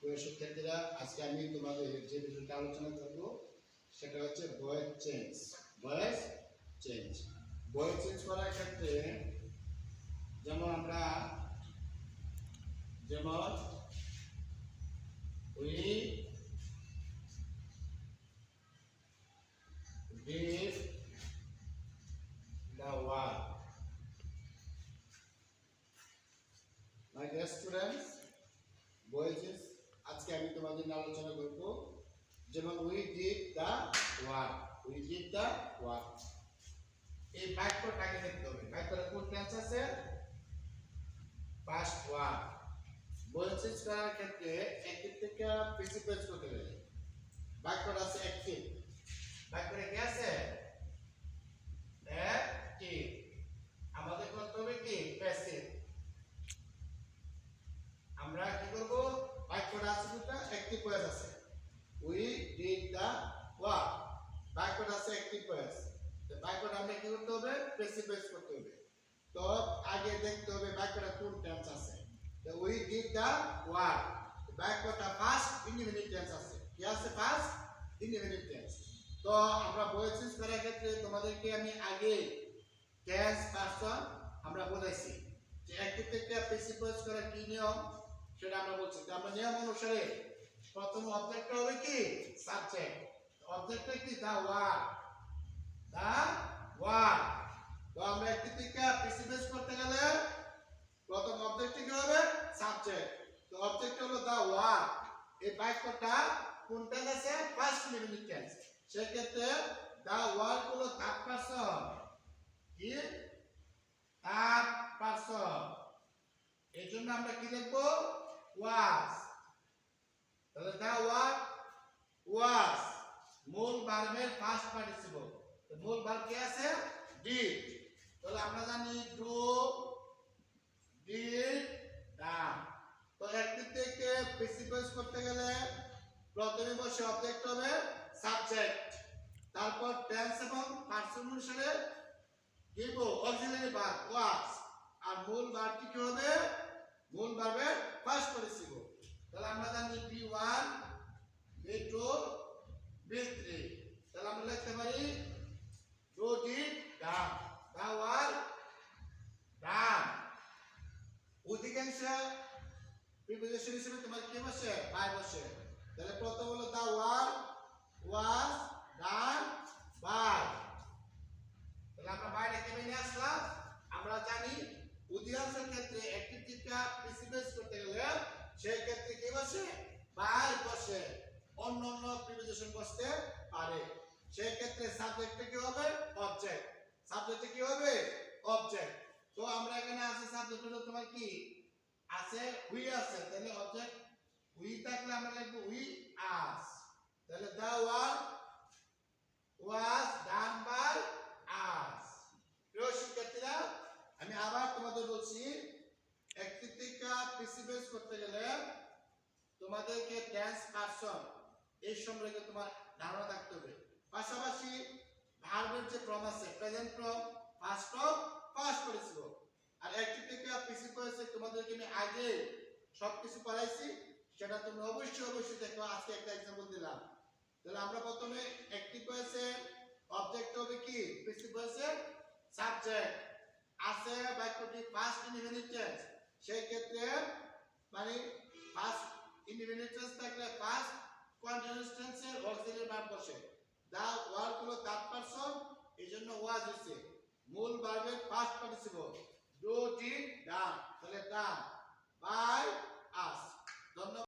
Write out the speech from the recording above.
প্রিয় শিক্ষার্থীরা, আজকে আমি তোমাদের যে বিষয়টা আলোচনা করব, সেটা হচ্ছে voice change voice change voice change করার ক্ষেত্রে যেমন আমরা, যেমন we did the work. My dear নিয়ে আলোচনা করব, যেমন we did the work we did the work এই বাক্যটাকে দেখতে হবে, বাক্যটা কোন টেন্স আছে? পাস্ট ওয়ার্ক বলছিস করার ক্ষেত্রে অ্যাক্টিভ থেকে প্রিন্সিপালস করতে গেলে বাক্যটা আছে অ্যাক্টিভ বাক্যটা কি আছে অ্যাক্টিভ আমাদের করতে হবে কি প্যাসিভ আমরা কি করব বাক্যটা আছে দুটা অ্যাক্টিভ ভয়েস আছে উই ডিড দা ওয়ার্ক বাক্যটা আছে অ্যাক্টিভ ভয়েস তো বাক্যটা আমরা কি ভয়েস করতে হবে। তো আগে দেখতে হবে বাক্যটা কোন টেন্স আছে। তো উই ডিড দা ওয়ার্ক বাক্যটা ফার্স্ট ইন্ডিপেন্ডেন্ট টেন্স আছে। কি আছে ফার্স্ট ইন্ডিপেন্ডেন্ট টেন্স তো আমরা ভয়েস চেঞ্জ করার ক্ষেত্রে তোমাদেরকে আমি আগে টেন্স পারসন আমরা বলেছি যে অ্যাক্টিভ থেকে প্যাসিভ করার কি নিয়ম, সেটা আমরা বলছি। তো আমরা নিয়ম অনুসারে প্রথম অবজেক্টটা হবে কি? সাবজেক্ট অবজেক্টটা কি? দা ওয়ার্ক দা ওয়ার্ক তো আমরা অ্যাক্টিভ থেকে প্যাসিভ ভয়েস করতে গেলে প্রথম অবজেক্টটি কি হবে সাবজেক্ট তো অবজেক্ট হলো দা ওয়ার্ক এই বাক্যটা কোনটা আছে ফার্স্ট মিনিট টেন্স সেক্ষেত্রে দা ওয়ার্ক হলো পারসন কি? পারসন এই জন্য আমরা কি লিখব ওয়াজ তাহলে দা ওয়ার্ক ওয়াজ মূল ভার্বের ফার্স্ট পার্টিসিপল মূল ভার্ব কি আছে ডিড তাহলে আমরা জানি ডু ডিড ডান তো একটি থেকে প্রিসিপাস করতে গেলে প্রথমে বসে অবজেক্ট হবে সাবজেক্ট তারপর টেন্স এবং পার্সন অনুসারে গিভ অক্সিলারি ভার্ব ওয়াজ আর মূল ভার্বটি কি হবে? মূল ভার্বের ফার্স্ট পার্টিসিপল তাহলে আমরা জানি B one B two B three তাহলে আমরা লিখতে পারি do did done the work done অধিকাংশ প্রিপোজিশন হিসেবে তোমার কি বসে বাই বসে তাহলে প্রথম হলো the work was done by তাহলে আমরা বাইরে কেমন নিয়ে আসলাম আমরা জানি অধিকাংশের ক্ষেত্রে অ্যাক্টিভিটিটা প্রিসিপেস করতে গেলে সেই ক্ষেত্রে কি বসে? বাই বসে। অন্য অন্য প্রিপোজিশন বসতে পারে। সেই ক্ষেত্রে সাবজেক্টে কি হবে? অবজেক্ট সাবজেক্টে কি হবে? অবজেক্ট তো আমরা এখানে আছে সাবজেক্ট হলো তোমার কি? আছে উই আছে তাহলে অবজেক্ট উই থাকলে আমরা লিখব উই আস তাহলে the work was done by us প্রিয় শিক্ষার্থীরা, আমি আবার তোমাদের বলছি, একটি থেকে প্রিসিপেস করতে গেলে তোমাদেরকে টেন্স পারসন এই সম্পর্কে তোমার ধারণা থাকতে হবে। পাশাপাশি ভার্বের যে ফর্ম আছে present form past form pass করেছিল আর একটি থেকে প্রিসিপেস তোমাদেরকে আমি আগে সবকিছু পড়াইছি, সেটা তুমি অবশ্যই অবশ্যই দেখো, আজকে একটা এক্সাম্পল দিলাম। তাহলে আমরা প্রথমে অ্যাক্টিভ হয়েছে অবজেক্ট হবে কি? প্রিন্সিপ হয়েছে সাবজেক্ট আছে বাক্যটি ফার্স্ট ইন্ডিপেন্ডেন্ট সেই ক্ষেত্রে মানে ফার্স্ট ইন্ডিপেন্ডেন্ট থাকলে ফার্স্ট কন্টিনিউয়াস টেন্সের অক্সিলারি ভার্ব বসে। দা ওয়ার্ক হলো থার্ড পারসন এইজন্য ওয়াজ হইছে। মূল ভার্বের first participle do, ti, da. Soletar. By us.